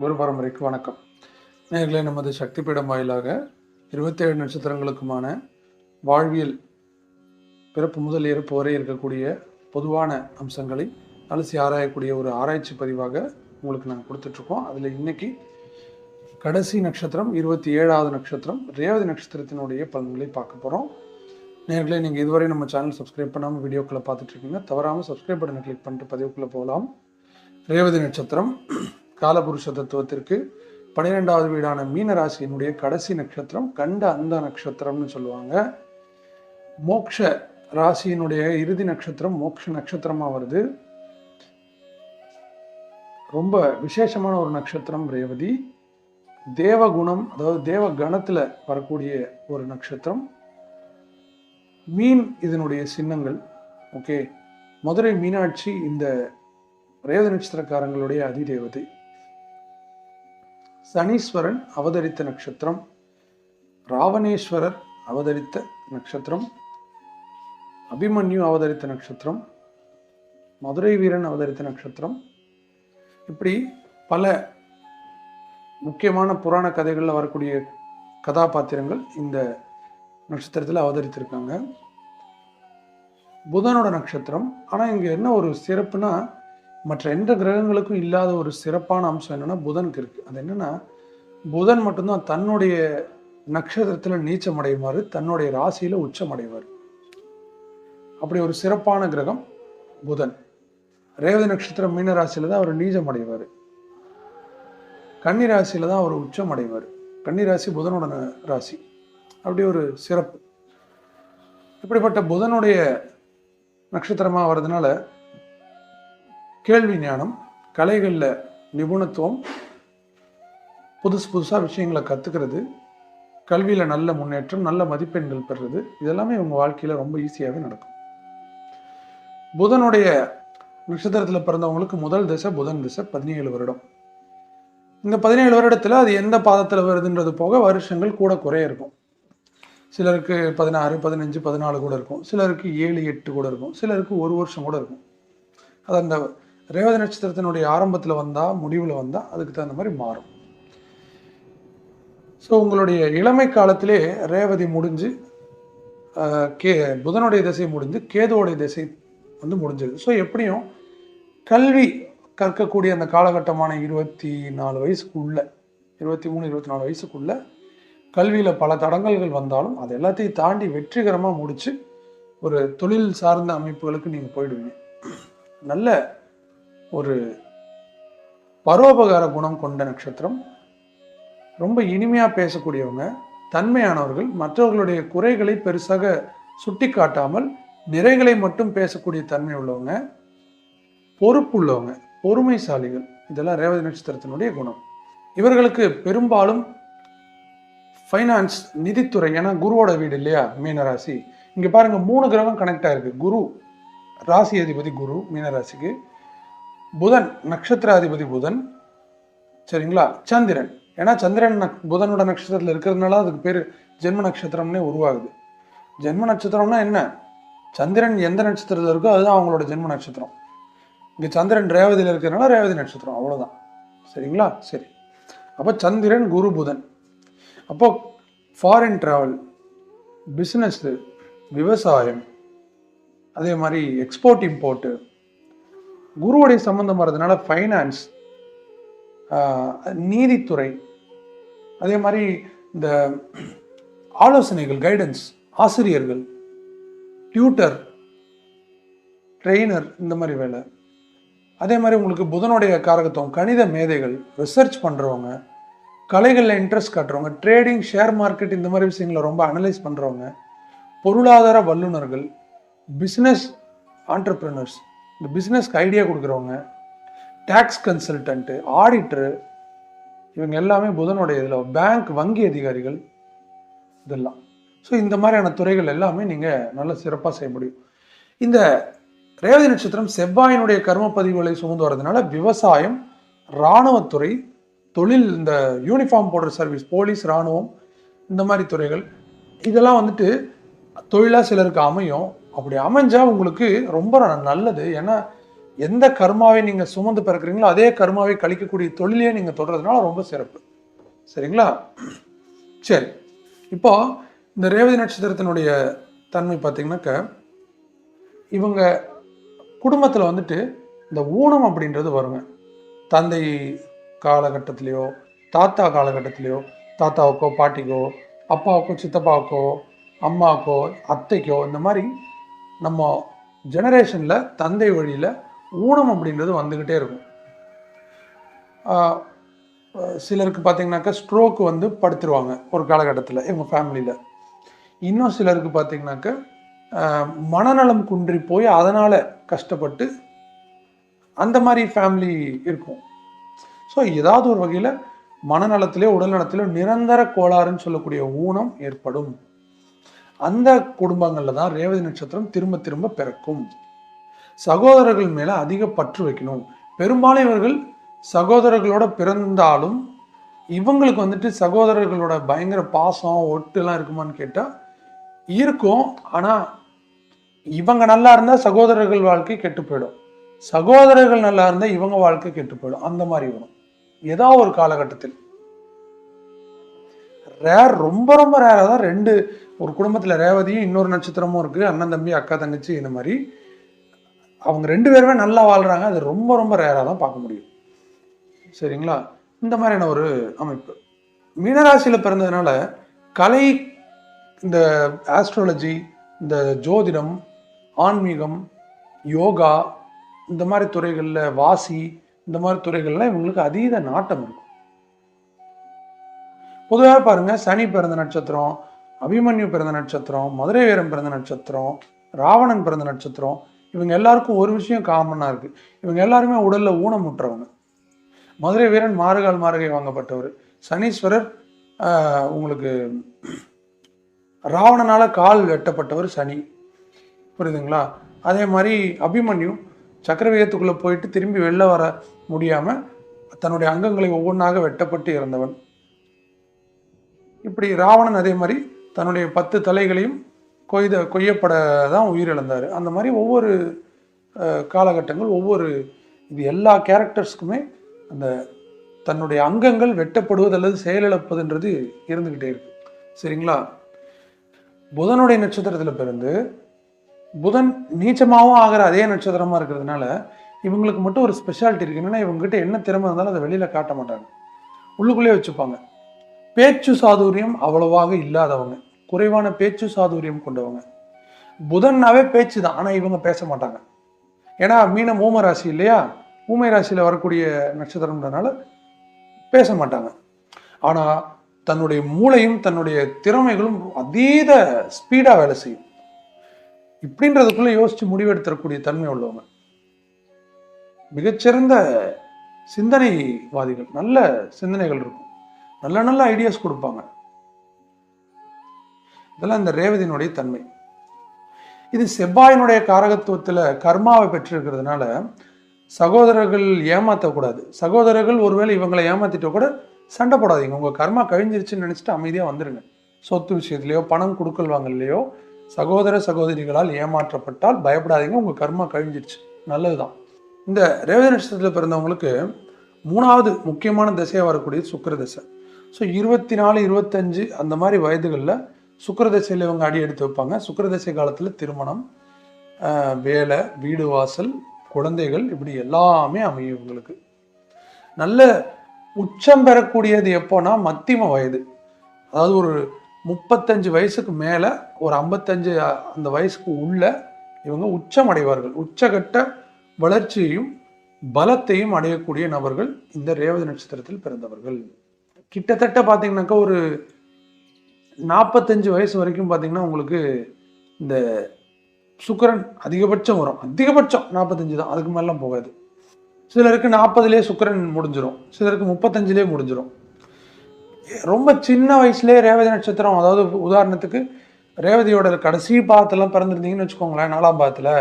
குரு பரம்பரைக்கு வணக்கம். நேர்களை நமது சக்தி பீடம் வாயிலாக இருபத்தேழு நட்சத்திரங்களுக்குமான வாழ்வியல் பிறப்பு முதல் இறப்பு வரை இருக்கக்கூடிய பொதுவான அம்சங்களை அலசி ஆராயக்கூடிய ஒரு ஆராய்ச்சி பதிவாக உங்களுக்கு நாங்கள் கொடுத்துட்ருக்கோம். அதில் இன்னைக்கு கடைசி நட்சத்திரம் இருபத்தி ஏழாவது நட்சத்திரம் ரேவதி நட்சத்திரத்தினுடைய பலன்களை பார்க்க போகிறோம் நேர்களே நீங்கள் இதுவரை நம்ம சேனல் சப்ஸ்கிரைப் பண்ணாமல் வீடியோக்களை பார்த்துட்ருக்கீங்க தவறாமல் சப்ஸ்கிரைப் பட்டனை கிளிக் பண்ணிட்டு பதிவுக்குள்ளே போகலாம். ரேவதி நட்சத்திரம் காலபுருஷ தத்துவத்திற்கு பன்னிரெண்டாவது வீடான மீன ராசியினுடைய கடைசி நட்சத்திரம் கண்ட அந்த நட்சத்திரம்னு சொல்லுவாங்க. மோக்ஷ ராசியினுடைய இறுதி நட்சத்திரம் மோக்ஷ நட்சத்திரமாக வருது. ரொம்ப விசேஷமான ஒரு நட்சத்திரம் ரேவதி. தேவகுணம் அதாவது தேவ கணத்தில் வரக்கூடிய ஒரு நட்சத்திரம். மீன் இதனுடைய சின்னங்கள் ஓகே. மதுரை மீனாட்சி இந்த ரேவதி நட்சத்திரக்காரங்களுடைய அதிதேவதை. சனீஸ்வரன் அவதரித்த நட்சத்திரம் ராவணேஸ்வரர் அவதரித்த நட்சத்திரம் அபிமன்யு அவதரித்த நட்சத்திரம் மதுரை வீரன் அவதரித்த நட்சத்திரம். இப்படி பல முக்கியமான புராண கதைகளில் வரக்கூடிய கதாபாத்திரங்கள் இந்த நட்சத்திரத்தில் அவதரித்திருக்காங்க. புதனோட நட்சத்திரம். ஆனால் இங்கே என்ன ஒரு சிறப்புனா மற்ற எந்த கிரகங்களுக்கும் இல்லாத ஒரு சிறப்பான அம்சம் என்னென்னா புதனுக்கு இருக்குது அது என்னென்னா புதன் மட்டும்தான் தன்னுடைய நட்சத்திரத்தில் நீச்சம் அடைவார் தன்னுடைய ராசியில் உச்சம் அடைவார். அப்படி ஒரு சிறப்பான கிரகம் புதன். ரேவதி நட்சத்திரம் மீன ராசியில் தான் அவர் நீச்சம் அடைவார். கன்னி ராசியில் தான் அவர் உச்சம் அடைவார். கன்னி ராசி புதனோட ராசி. அப்படி ஒரு சிறப்பு. இப்படிப்பட்ட புதனுடைய நட்சத்திரமாக வர்றதுனால கேள்வி ஞானம் கலைகளில் நிபுணத்துவம் புதுசு புதுசாக விஷயங்களை கற்றுக்கிறது கல்வியில் நல்ல முன்னேற்றம் நல்ல மதிப்பெண்கள் பெறுறது இதெல்லாமே இவங்க வாழ்க்கையில் ரொம்ப ஈஸியாகவே நடக்கும். புதனுடைய நட்சத்திரத்தில் பிறந்தவங்களுக்கு முதல் திசை புதன் திசை பதினேழு வருடம். இந்த பதினேழு வருடத்தில் அது எந்த பாதத்தில் வருதுன்றது போக வருஷங்கள் கூட குறைய இருக்கும். சிலருக்கு பதினாறு பதினஞ்சு பதினாலு கூட இருக்கும். சிலருக்கு ஏழு எட்டு கூட இருக்கும். சிலருக்கு ஒரு வருஷம் கூட இருக்கும். அது அந்த ரேவதி நட்சத்திரத்தினுடைய ஆரம்பத்தில் வந்தால் முடிவில் வந்தால் அதுக்கு தகுந்த மாதிரி மாறும். ஸோ உங்களுடைய இளமை காலத்திலே ரேவதி முடிஞ்சு கே புதனுடைய திசை முடிஞ்சு கேதுவோடைய திசை வந்து முடிஞ்சது. ஸோ எப்படியும் கல்வி கற்கக்கூடிய அந்த காலகட்டமான இருபத்தி நாலு வயசுக்குள்ள இருபத்தி மூணு இருபத்தி நாலு வயசுக்குள்ள கல்வியில் பல தடங்கல்கள் வந்தாலும் அது எல்லாத்தையும் தாண்டி வெற்றிகரமாக முடித்து ஒரு தொழில் சார்ந்த அமைப்புகளுக்கு நீங்கள் போயிடுவீங்க. நல்ல ஒரு பரோபகார குணம் கொண்ட நட்சத்திரம். ரொம்ப இனிமையாக பேசக்கூடியவங்க தன்மையானவர்கள் மற்றவர்களுடைய குறைகளை பெருசாக சுட்டி காட்டாமல் நிறைகளை மட்டும் பேசக்கூடிய தன்மை உள்ளவங்க பொறுப்பு உள்ளவங்க பொறுமைசாலிகள். இதெல்லாம் ரேவதி நட்சத்திரத்தினுடைய குணம். இவர்களுக்கு பெரும்பாலும் ஃபைனான்ஸ் நிதித்துறை ஏன்னா குருவோட வீடு இல்லையா மீனராசி. இங்கே பாருங்கள் மூணு கிரகம் கனெக்ட் ஆயிருக்கு. குரு ராசி அதிபதி குரு மீனராசிக்கு. புதன் நட்சத்திராதிபதி புதன் சரிங்களா? சந்திரன். ஏன்னா சந்திரன் நக்- புதனோட நட்சத்திரத்தில் இருக்கிறதுனால அதுக்கு பேர் ஜென்ம நட்சத்திரம்னே உருவாகுது. ஜென்ம நட்சத்திரம்னா என்ன? சந்திரன் எந்த நட்சத்திரத்தில் இருக்கோ அதுதான் அவங்களோட ஜென்ம நட்சத்திரம். இங்கே சந்திரன் ரேவதியில் இருக்கிறதுனால ரேவதி நட்சத்திரம் அவ்வளோதான் சரிங்களா? சரி. அப்போ சந்திரன் குரு புதன். அப்போ ஃபாரின் ட்ராவல் பிஸ்னஸ்ஸு விவசாயம் அதே மாதிரி எக்ஸ்போர்ட் இம்போர்ட்டு குருவுடைய சம்பந்தம் வர்றதுனால ஃபைனான்ஸ் நீதித்துறை அதே மாதிரி இந்த ஆலோசனைகள் கைடன்ஸ் ஆசிரியர்கள் டியூட்டர் ட்ரெயினர் இந்த மாதிரி வேலை. அதே மாதிரி உங்களுக்கு புதனுடைய காரகத்துவம் கணித மேதைகள் ரிசர்ச் பண்ணுறவங்க கலைகளில் இன்ட்ரெஸ்ட் காட்டுறவங்க ட்ரேடிங் ஷேர் மார்க்கெட் இந்த மாதிரி விஷயங்களை ரொம்ப அனலைஸ் பண்ணுறவங்க பொருளாதார வல்லுநர்கள் பிஸ்னஸ் ஆண்டர்பிரினர்ஸ் இந்த பிஸ்னஸ்க்கு ஐடியா கொடுக்குறவங்க டேக்ஸ் கன்சல்டன்ட்டு ஆடிட்டரு இவங்க எல்லாமே புதனுடைய இதில் பேங்க் வங்கி அதிகாரிகள் இதெல்லாம். ஸோ இந்த மாதிரியான துறைகள் எல்லாமே நீங்கள் நல்ல சிறப்பாக செய்ய முடியும். இந்த ரேவதி நட்சத்திரம் செவ்வாயினுடைய கர்ம பதிவுகளை சுமந்து வர்றதுனால விவசாயம் இராணுவத்துறை தொழில் இந்த யூனிஃபார்ம் போடுற சர்வீஸ் போலீஸ் இராணுவம் இந்த மாதிரி துறைகள் இதெல்லாம் வந்துட்டு தொழிலாக சிலருக்கு அமையும். அப்படி அமைஞ்சால் உங்களுக்கு ரொம்ப நல்லது. ஏன்னா எந்த கர்மாவை நீங்கள் சுமந்து பிறக்கிறீங்களோ அதே கர்மாவை கழிக்கக்கூடிய தொழிலே நீங்கள் தொடர்றதுனால ரொம்ப சிறப்பு. சரிங்களா? சரி. இப்போ இந்த ரேவதி நட்சத்திரத்தினுடைய தன்மை பார்த்தீங்கன்னாக்க இவங்க குடும்பத்தில் வந்துட்டு இந்த ஊனம் அப்படின்றது வருங்க. தந்தை காலகட்டத்திலேயோ தாத்தா காலகட்டத்திலேயோ தாத்தாவுக்கோ பாட்டிக்கோ அப்பாவுக்கோ சித்தப்பாவுக்கோ அம்மாவுக்கோ அத்தைக்கோ இந்த மாதிரி நம்ம ஜெனரேஷனில் தந்தை வழியில் ஊனம் அப்படின்றது வந்துக்கிட்டே இருக்கும். சிலருக்கு பார்த்தீங்கன்னாக்கா ஸ்ட்ரோக் வந்து படுத்துருவாங்க ஒரு காலகட்டத்தில் இவங்க ஃபேமிலியில் இன்னும் சிலருக்கு பார்த்தீங்கன்னாக்கா மனநலம் குன்றி போய் அதனால் கஷ்டப்பட்டு அந்த மாதிரி ஃபேமிலி இருக்கும். ஸோ ஏதாவது ஒரு வகையில் மனநலத்திலே உடல் நலத்திலே நிரந்தர கோளாறுன்னு சொல்லக்கூடிய ஊனம் ஏற்படும். அந்த குடும்பங்களில் தான் ரேவதி நட்சத்திரம் திரும்ப திரும்ப பிறக்கும். சகோதரர்கள் மேலே அதிக பற்று வைக்கணும். பெரும்பாலும் இவர்கள் சகோதரர்களோட பிறந்தாலும் இவங்களுக்கு வந்துட்டு சகோதரர்களோட பயங்கர பாசம் ஒட்டுலாம் இருக்குமான்னு கேட்டால் இருக்கும். ஆனால் இவங்க நல்லா இருந்தால் சகோதரர்கள் வாழ்க்கை கெட்டு போயிடும். சகோதரர்கள் நல்லா இருந்தால் இவங்க வாழ்க்கை கெட்டு போயிடும். அந்த மாதிரி வரும். ஏதோ ஒரு காலகட்டத்தில். ரேர் ரொம்ப ரொம்ப ரேராக தான் ரெண்டு ஒரு குடும்பத்தில் ரேவதியும் இன்னொரு நட்சத்திரமும் இருக்குது அண்ணன் தம்பி அக்கா தங்கச்சி இந்த மாதிரி. அவங்க ரெண்டு பேருமே நல்லா வாழ்கிறாங்க அது ரொம்ப ரொம்ப ரேராக தான் பார்க்க முடியும். சரிங்களா? இந்த மாதிரியான ஒரு அமைப்பு. மீனராசியில் பிறந்ததுனால கலை இந்த ஆஸ்ட்ராலஜி இந்த ஜோதிடம் ஆன்மீகம் யோகா இந்த மாதிரி துறைகளில் வாசி இந்த மாதிரி துறைகளில் இவங்களுக்கு அதீத நாட்டம் இருக்கும். பொதுவாக பாருங்கள் சனி பிறந்த நட்சத்திரம் அபிமன்யு பிறந்த நட்சத்திரம் மதுரை வீரன் பிறந்த நட்சத்திரம் ராவணன் பிறந்த நட்சத்திரம் இவங்க எல்லாருக்கும் ஒரு விஷயம் காமனாக இருக்குது இவங்க எல்லாருமே உடல்ல ஊனமுற்றவங்க. மதுரை வீரன் மாறுகால் மாறுகை வாங்கப்பட்டவர். சனீஸ்வரர் உங்களுக்கு ராவணனால் கால் வெட்டப்பட்டவர் சனி. புரியுதுங்களா? அதே மாதிரி அபிமன்யு சக்கரவேகத்துக்குள்ளே போயிட்டு திரும்பி வெளில வர முடியாமல் தன்னுடைய அங்கங்களை ஒவ்வொன்றாக வெட்டப்பட்டு இறந்தவன். இப்படி ராவணன் அதே மாதிரி தன்னுடைய பத்து தலைகளையும் கொய்த கொய்யப்பட தான் உயிரிழந்தார். அந்த மாதிரி ஒவ்வொரு காலகட்டங்கள் ஒவ்வொரு இது எல்லா கேரக்டர்ஸ்க்குமே அந்த தன்னுடைய அங்கங்கள் வெட்டப்படுவது அல்லது செயலிழப்பதுன்றது இருந்துக்கிட்டே இருக்கு. சரிங்களா? புதனுடைய நட்சத்திரத்தில் பிறந்து புதன் நீச்சமாகவும் ஆகிற அதே நட்சத்திரமாக இருக்கிறதுனால இவங்களுக்கு மட்டும் ஒரு ஸ்பெஷாலிட்டி இருக்கு. என்னன்னா இவங்ககிட்ட என்ன திறமை இருந்தாலும் அதை வெளியில் காட்ட மாட்டாங்க. உள்ளுக்குள்ளேயே வச்சுப்பாங்க. பேச்சு சாதுரியம் அவ்வளவாக இல்லாதவங்க. குறைவான பேச்சு சாதுரியம் கொண்டவங்க. புதன்னாவே பேச்சு தான் ஆனால் இவங்க பேச மாட்டாங்க. ஏன்னா மீனம் ஊம ராசி இல்லையா? ஊமை ராசியில் வரக்கூடிய நட்சத்திரம்ன்றனால பேச மாட்டாங்க. ஆனால் தன்னுடைய மூளையும் தன்னுடைய திறமைகளும் அதீத ஸ்பீடாக வேலை செய்யும். இப்படின்றதுக்குள்ளே யோசித்து முடிவெடுத்தக்கூடிய தன்மை உள்ளவங்க. மிகச்சிறந்த சிந்தனைவாதிகள் நல்ல சிந்தனைகள் இருக்கும். நல்ல நல்ல ஐடியாஸ் கொடுப்பாங்க. இதெல்லாம் இந்த ரேவதியினுடைய தன்மை. இது செவ்வாயினுடைய காரகத்துவத்தில் கர்மாவை பெற்றிருக்கிறதுனால சகோதரர்கள் ஏமாற்றக்கூடாது சகோதரர்கள் ஒருவேளை இவங்களை ஏமாத்திட்ட கூட சண்டை போடாதீங்க. உங்கள் கர்மா கழிஞ்சிருச்சுன்னு நினச்சிட்டு அமைதியாக வந்துடுங்க சொத்து விஷயத்துலையோ பணம் கொடுக்கல் வாங்கலையோ சகோதர சகோதரிகளால் ஏமாற்றப்பட்டால் பயப்படாதீங்க. உங்கள் கர்மா கழிஞ்சிருச்சு. நல்லது தான் இந்த ரேவதி நட்சத்திரத்தில் பிறந்தவங்களுக்கு மூணாவது முக்கியமான திசையாக வரக்கூடிய சுக்கிர திசை. ஸோ இருபத்தி நாலு இருபத்தஞ்சு அந்த மாதிரி வயதுகளில் சுக்கரதசையில் இவங்க அடி எடுத்து வைப்பாங்க. சுக்கரதசை காலத்தில் திருமணம் வேலை வீடு வாசல் குழந்தைகள் இப்படி எல்லாமே அமையும் இவங்களுக்கு. நல்ல உச்சம் பெறக்கூடியது எப்போனா மத்திம வயது. அதாவது ஒரு முப்பத்தஞ்சு வயசுக்கு மேலே ஒரு ஐம்பத்தஞ்சு அந்த வயசுக்கு உள்ள இவங்க உச்சம் அடைவார்கள். உச்சகட்ட வளர்ச்சியையும் பலத்தையும் அடையக்கூடிய நபர்கள் இந்த ரேவதி நட்சத்திரத்தில் பிறந்தவர்கள். கிட்டத்தட்ட பார்த்தீங்கன்னாக்கா ஒரு நாற்பத்தஞ்சு வயசு வரைக்கும் பார்த்தீங்கன்னா உங்களுக்கு இந்த சுக்கரன் அதிகபட்சம் வரும். அதிகபட்சம் நாற்பத்தஞ்சு தான். அதுக்கு மேலாம் போகாது. சிலருக்கு நாற்பதுலேயே சுக்கரன் முடிஞ்சிடும் சிலருக்கு முப்பத்தஞ்சுலேயே முடிஞ்சிடும் ரொம்ப சின்ன வயசுலேயே ரேவதி நட்சத்திரம் அதாவது உதாரணத்துக்கு ரேவதியோட கடைசி பாகத்தெல்லாம் பிறந்திருந்தீங்கன்னு வச்சுக்கோங்களேன் நாலாம் பாகத்தில்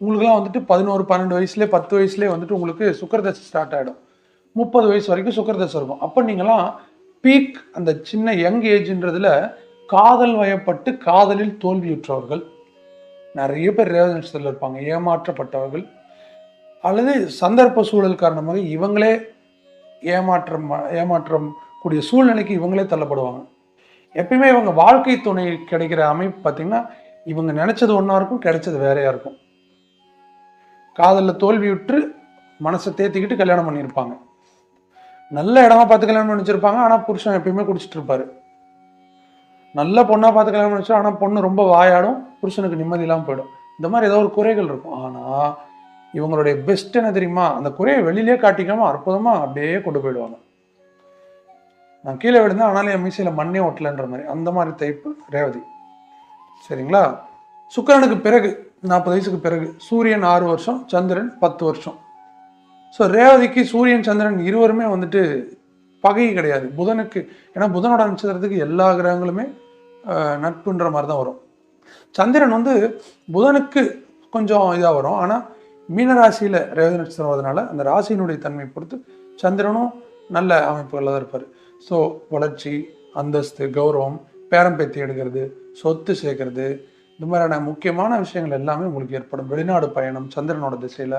உங்களுக்குலாம் வந்துட்டு பதினோரு பன்னெண்டு வயசுலேயே பத்து வயசுலேயே வந்துட்டு உங்களுக்கு சுக்கரதசை ஸ்டார்ட் ஆகிடும் முப்பது வயசு வரைக்கும் சுக்கரதசை இருக்கும். அப்போ நீங்களாம் பீக் அந்த சின்ன யங் ஏஜ்ன்றதுல காதல் வயப்பட்டு காதலில் தோல்வியுற்றவர்கள். நிறைய பேர் ரேவதி இருப்பாங்க. ஏமாற்றப்பட்டவர்கள். அல்லது சந்தர்ப்ப சூழல் காரணமாக இவங்களே ஏமாற்றம் ஏமாற்றம் கூடிய சூழ்நிலைக்கு இவங்களே தள்ளப்படுவாங்க. எப்பயுமே இவங்க வாழ்க்கை துணை கிடைக்கிற அமைப்பு பார்த்தீங்கன்னா இவங்க நினச்சது ஒன்றா இருக்கும் கிடைச்சது வேறையாக இருக்கும். காதலில் தோல்வியுற்று மனசை தேத்திக்கிட்டு கல்யாணம் பண்ணியிருப்பாங்க. நல்ல இடமா பார்த்து கல்யாணம் ஆனால் புருஷன் எப்பயுமே குடிச்சிட்டு இருப்பாரு. நல்ல பொண்ணாக பார்த்து கல்யாணம் ஆனால் பொண்ணு ரொம்ப வாயாடும் புருஷனுக்கு நிம்மதி இல்லாமல் போயிடும். இந்த மாதிரி ஏதோ ஒரு குறைகள் இருக்கும். ஆனால் இவங்களுடைய பெஸ்ட் என்ன தெரியுமா? அந்த குறையை வெளியிலே காட்டிக்காம அற்புதமாக அப்படியே கொண்டு போயிடுவாங்க. நான் கீழே விழுந்தேன் ஆனாலும் என் மீசையில் மண்ணே ஒட்டலன்ற மாதிரி. அந்த மாதிரி தைப்பு ரேவதி. சரிங்களா? சுக்கிரனுக்கு பிறகு நாற்பது வயசுக்கு பிறகு சூரியன் ஆறு வருஷம் சந்திரன் பத்து வருஷம். ஸோ ரேவதிக்கு சூரியன் சந்திரன் இருவருமே வந்துட்டு பகை கிடையாது. புதனுக்கு ஏன்னா புதனோட நட்சத்திரத்துக்கு எல்லா கிரகங்களுமே நட்புன்ற மாதிரி தான் வரும். சந்திரன் வந்து புதனுக்கு கொஞ்சம் இதாக வரும். ஆனால் மீனராசியில் ரேவதி நட்சத்திரம் வரதுனால அந்த ராசியினுடைய தன்மையை பொறுத்து சந்திரனும் நல்ல அமைப்புகளில் தான் இருப்பார். ஸோ வளர்ச்சி அந்தஸ்து கௌரவம் பேரம்பேத்தி எடுக்கிறது சொத்து சேர்க்கறது இந்த மாதிரியான முக்கியமான விஷயங்கள் எல்லாமே உங்களுக்கு ஏற்படும். வெளிநாடு பயணம் சந்திரனோட திசையில்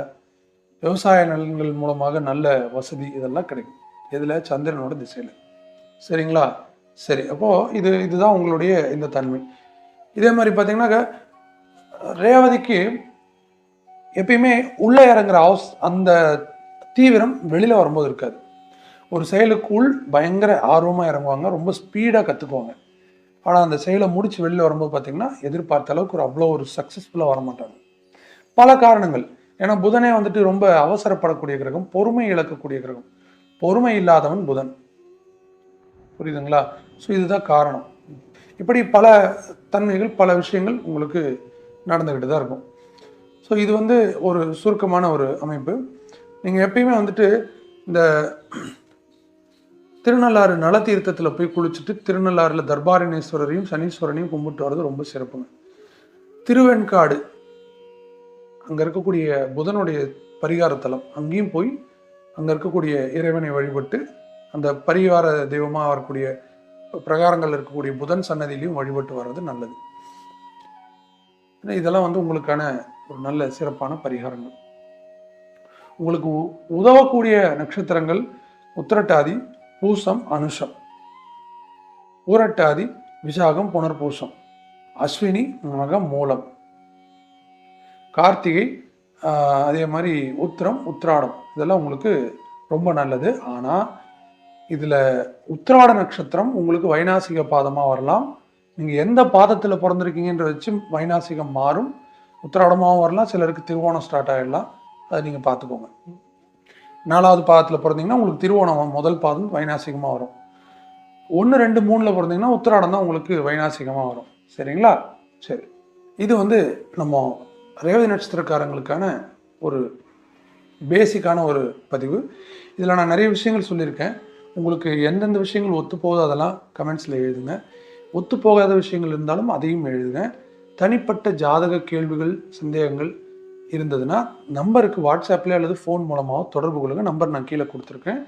விவசாய நலன்கள் மூலமாக நல்ல வசதி இதெல்லாம் கிடைக்கும். இதில் சந்திரனோட திசையில். சரிங்களா? சரி அப்போது இது இதுதான் உங்களுடைய இந்த தன்மை. இதே மாதிரி பார்த்தீங்கன்னாக்கா ரேவதிக்கு எப்பயுமே உள்ளே இறங்குற ஹவுஸ் அந்த தீவிரம் வெளியில் வரும்போது இருக்காது. ஒரு செயலுக்குள் பயங்கர ஆர்வமாக இறங்குவாங்க ரொம்ப ஸ்பீடாக கற்றுக்குவாங்க ஆனால் அந்த செயலை முடித்து வெளியில் வரும்போது பார்த்தீங்கன்னா எதிர்பார்த்த அளவுக்கு ஒரு அவ்வளோ ஒரு சக்ஸஸ்ஃபுல்லாக வர மாட்டாங்க பல காரணங்கள். ஏன்னா புதனே வந்துட்டு ரொம்ப அவசரப்படக்கூடிய கிரகம் பொறுமை இழக்கக்கூடிய கிரகம். பொறுமை இல்லாதவன் புதன். புரியுதுங்களா? ஸோ இதுதான் காரணம். இப்படி பல தன்மைகள் பல விஷயங்கள் உங்களுக்கு நடந்துக்கிட்டு தான் இருக்கும். ஸோ இது வந்து ஒரு சுருக்கமான ஒரு அமைப்பு. நீங்கள் எப்பயுமே வந்துட்டு இந்த திருநள்ளாறு நலத்தீர்த்தத்தில் போய் குளிச்சுட்டு திருநள்ளாறுல தர்பாரணேஸ்வரரையும் சனீஸ்வரனையும் கும்பிட்டு வர்றது ரொம்ப சிறப்புங்க. திருவெண்காடு அங்கே இருக்கக்கூடிய புதனுடைய பரிகாரத்தலம் அங்கேயும் போய் அங்கே இருக்கக்கூடிய இறைவனை வழிபட்டு அந்த பரிகார தெய்வமாக வரக்கூடிய பிரகாரங்கள் இருக்கக்கூடிய புதன் சன்னதியிலையும் வழிபட்டு வர்றது நல்லது. இதெல்லாம் வந்து உங்களுக்கான ஒரு நல்ல சிறப்பான பரிகாரங்கள். உங்களுக்கு உ- உதவக்கூடிய நட்சத்திரங்கள் உத்திரட்டாதி பூசம் அனுஷம். ஊரட்டாதி விசாகம் புனர்பூசம். அஸ்வினி மகம் மூலம். கார்த்திகை அதே மாதிரி உத்திரம் உத்திராடம். இதெல்லாம் உங்களுக்கு ரொம்ப நல்லது. ஆனால் இதில் உத்திராட நட்சத்திரம் உங்களுக்கு வைநாசிக பாதமாக வரலாம். நீங்கள் எந்த பாதத்தில் பிறந்திருக்கீங்கன்ற வச்சு வைநாசிகம் மாறும். உத்திராடமாகவும் வரலாம். சிலருக்கு திருவோணம் ஸ்டார்ட் ஆகிடலாம் அதை நீங்கள் பார்த்துக்கோங்க. நாலாவது பாதத்தில் பிறந்தீங்கன்னா உங்களுக்கு திருவோணம் முதல் பாதம் வைநாசிகமாக வரும். ஒன்று ரெண்டு மூணில் பிறந்தீங்கன்னா உத்திராடம் தான் உங்களுக்கு வைநாசிகமாக வரும். சரிங்களா? சரி. இது வந்து நம்ம ரேவதி நட்சத்திரக்காரங்களுக்கான ஒரு பேசிக்கான ஒரு பதிவு. இதில் நான் நிறைய விஷயங்கள் சொல்லியிருக்கேன். உங்களுக்கு எந்தெந்த விஷயங்கள் ஒத்து போகுதோ அதெல்லாம் கமெண்ட்ஸில் எழுதுங்க. ஒத்து போகாத விஷயங்கள் இருந்தாலும் அதையும் எழுதுங்க. தனிப்பட்ட ஜாதக கேள்விகள் சந்தேகங்கள் இருந்ததுன்னா நம்பருக்கு வாட்ஸ்அப்பில் அல்லது ஃபோன் மூலமாக தொடர்பு கொள்ளுங்க. நம்பர் நான் கீழே கொடுத்துருக்கேன்.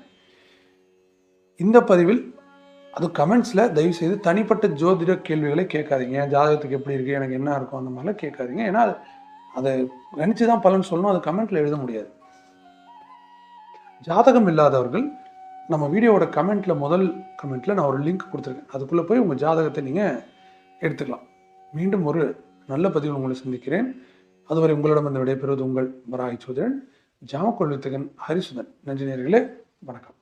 இந்த பதிவில் அது கமெண்ட்ஸில் தயவு செய்து தனிப்பட்ட ஜோதிட கேள்விகளை கேட்காதீங்க. என் ஜாதகத்துக்கு எப்படி இருக்குது எனக்கு என்ன இருக்கும் அந்த மாதிரிலாம் கேட்காதீங்க. ஏன்னா அதை நினச்சி தான் பலன் சொல்லணும் அது கமெண்ட்டில் எழுத முடியாது. ஜாதகம் இல்லாதவர்கள் நம்ம வீடியோவோட கமெண்ட்ல முதல் கமெண்ட்ல நான் ஒரு லிங்க் கொடுத்துருக்கேன். அதுக்குள்ளே போய் உங்கள் ஜாதகத்தை நீங்கள் எடுத்துக்கலாம். மீண்டும் ஒரு நல்ல பதிவில் உங்களை சந்திக்கிறேன். அதுவரை உங்களிடம் இந்த விடைபெறுவது உங்கள் வராய் சோதரன் ஜாமக்கொள்வித்தகன் ஹரிசுதன். நன்றி வணக்கம்.